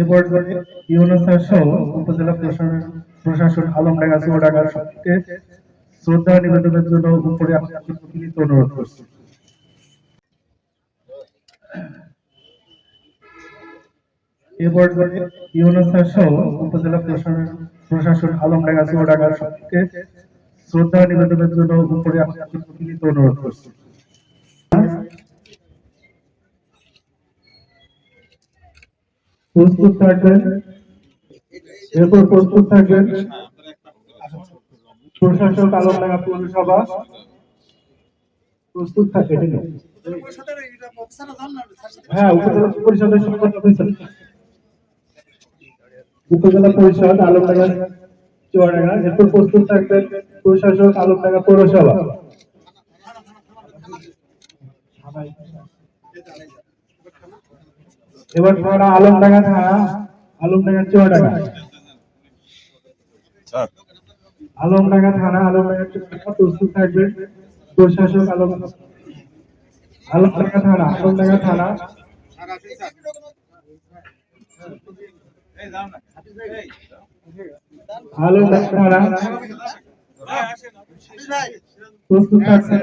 এ পর্যায়ে ইউনুস সহ উপজেলা প্রশাসন আলমডাঙ্গা চুয়াডাঙ্গার সবকে শ্রদ্ধা নিবেদনের জন্য উপরে আপনাকে অনুরোধ করছি। এ পর্যায়ে ইউনুস স্যার সহ উপজেলা প্রশাসন আলমডাঙ্গা চুয়াডাঙ্গার সবকে শ্রদ্ধা নিবেদনের জন্য উপরে আপনাকে অনুরোধ করছি। প্রস্তুত থাকবেন? এরপর প্রস্তুত থাকবেন? প্রশাসক আলমডাঙ্গা পৌরসভা প্রস্তুত থাকে হ্যাঁ উপজেলা পরিষদের উপজেলা পরিষদ আলমডাঙ্গা চুয়াডাঙ্গা। এরপর প্রস্তুত থাকবেন প্রশাসক আলমডাঙ্গা পৌরসভা। এবার তোমরা আলমডাঙ্গা থানা আলমডাঙ্গা চুয়াডাঙ্গা। আলমডাঙ্গা থানা আলমডাঙ্গা চুয়াডাঙ্গা প্রস্তুত থাকবেন প্রশাসক আলম আলমডাঙ্গা থানা আলমডাঙ্গা থানা। আলমডাঙ্গা থানা। প্রস্তুত থাকবেন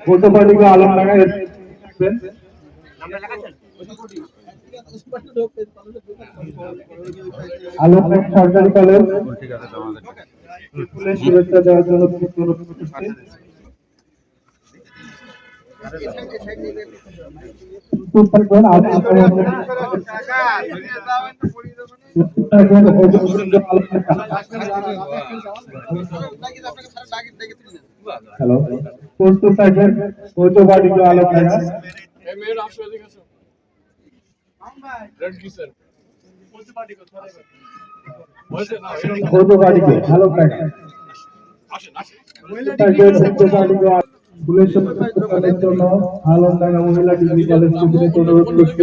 কোতোপালিকা আলমডাঙ্গা আলমডাঙ্গা সরকারি কলেজ। ফুলের শুভেচ্ছা দেওয়ার জন্য থাকবেন হ্যালো প্রস্তুত থাকবেন ঐতিহ্য আলমডাঙ্গা মেয়ের আসো এদিকে আসো রেড কি স্যার বলছে না এরকম ঐতিহ্য আলমডাঙ্গা আসেন আসেন থাকবেন ঐতিহ্য ফুলের শুভেচ্ছা দেওয়ার জন্য আলমডাঙ্গা মহিলা ডিগ্রি কলেজ অনুরোধ করছি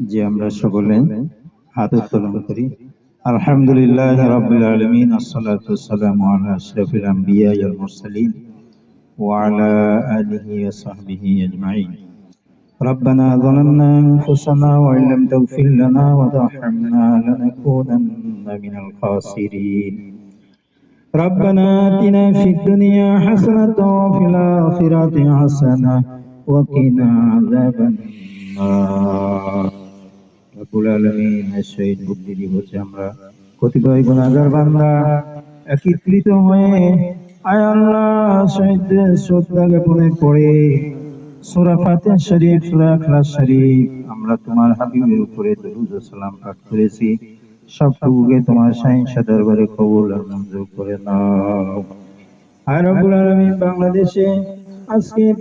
যে আমরা সকলে হাত উত্তোলন করি আলহামদুলিল্লাহ রাব্বিল আলামিন আসসালাতু ওয়াসসালামু আলা আশরাফিল আমবিয়া ওয়াল মুরসালিন ওয়া আলা আলিহি ওয়া সাহবিহি আজমাইন ربنا ظلمنا أنفسنا وإن لم تغفر لنا وترحمنا لنكونن من الخاسرين ربنا آتنا في الدنيا حسنة وفي الآخرة حسنة وقنا عذاب النار আমরা। আয় তোমার হাবিবের উপরে সালাম পাঠ করেছি। সবটুকুকে তোমার শাহিনশা দরবারে কবুল আর মঞ্জুর করে নাও। আলামিন, বাংলাদেশে আজকে